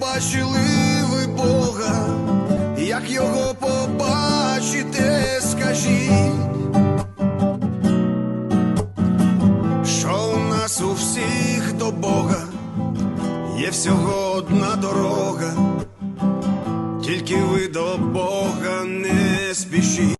бачили ви Бога, як його побачите, скажіть, що у нас у всіх до Бога? Є всього одна дорога, тільки ви до Бога не спішіть.